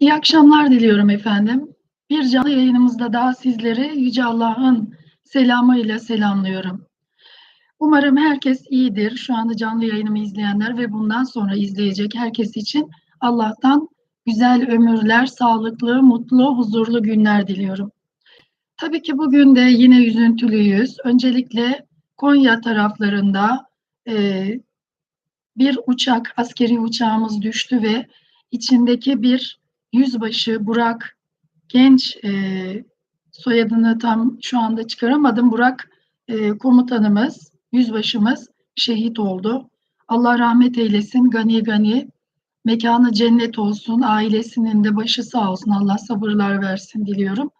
İyi akşamlar diliyorum efendim. Bir canlı yayınımızda daha sizleri Yüce Allah'ın selamıyla selamlıyorum. Umarım herkes iyidir. Şu anda canlı yayınımı izleyenler ve bundan sonra izleyecek herkes için Allah'tan güzel ömürler, sağlıklı, mutlu, huzurlu günler diliyorum. Tabii ki bugün de yine üzüntülüyüz. Öncelikle Konya taraflarında e, bir uçak, askeri uçağımız düştü ve içindeki bir yüzbaşı Burak Genç e, soyadını tam şu anda çıkaramadım. Burak e, komutanımız, yüzbaşımız şehit oldu. Allah rahmet eylesin, gani gani. Mekanı cennet olsun, ailesinin de başı sağ olsun. Allah sabırlar versin diliyorum.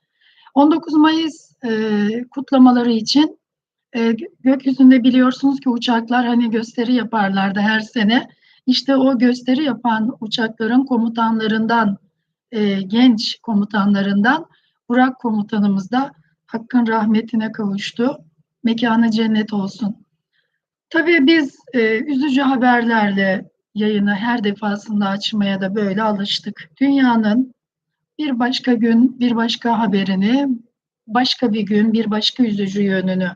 19 Mayıs e, kutlamaları için e, gökyüzünde biliyorsunuz ki uçaklar hani gösteri yaparlardı her sene. İşte o gösteri yapan uçakların komutanlarından, e, genç komutanlarından Burak komutanımız da Hakk'ın rahmetine kavuştu. Mekanı cennet olsun. Tabii biz e, üzücü haberlerle yayını her defasında açmaya da böyle alıştık. Dünyanın bir başka gün, bir başka haberini, başka bir gün, bir başka üzücü yönünü.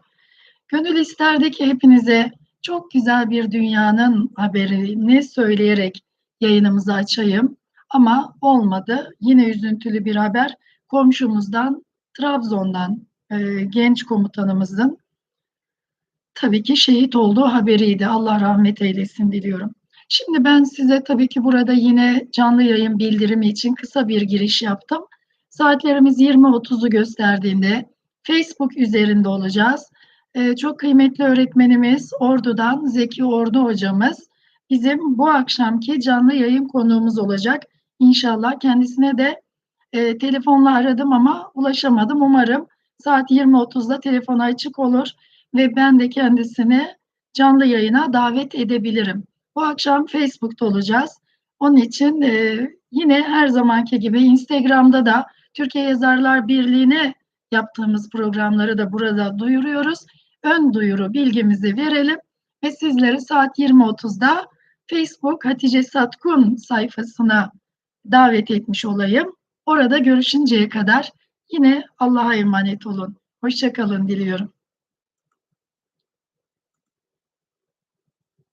Gönül isterdi ki hepinize çok güzel bir dünyanın haberini söyleyerek yayınımızı açayım. Ama olmadı. Yine üzüntülü bir haber. Komşumuzdan, Trabzon'dan e, genç komutanımızın tabii ki şehit olduğu haberiydi. Allah rahmet eylesin diliyorum. Şimdi ben size tabii ki burada yine canlı yayın bildirimi için kısa bir giriş yaptım. Saatlerimiz 20.30'u gösterdiğinde Facebook üzerinde olacağız. Ee, çok kıymetli öğretmenimiz Ordu'dan Zeki Ordu hocamız bizim bu akşamki canlı yayın konuğumuz olacak. İnşallah kendisine de e, telefonla aradım ama ulaşamadım. Umarım saat 20.30'da telefonu açık olur ve ben de kendisini canlı yayına davet edebilirim. Bu akşam Facebook'ta olacağız. Onun için e, yine her zamanki gibi Instagram'da da Türkiye Yazarlar Birliği'ne yaptığımız programları da burada duyuruyoruz. Ön duyuru bilgimizi verelim ve sizleri saat 20.30'da Facebook Hatice Satkun sayfasına davet etmiş olayım. Orada görüşünceye kadar yine Allah'a emanet olun. Hoşçakalın diliyorum.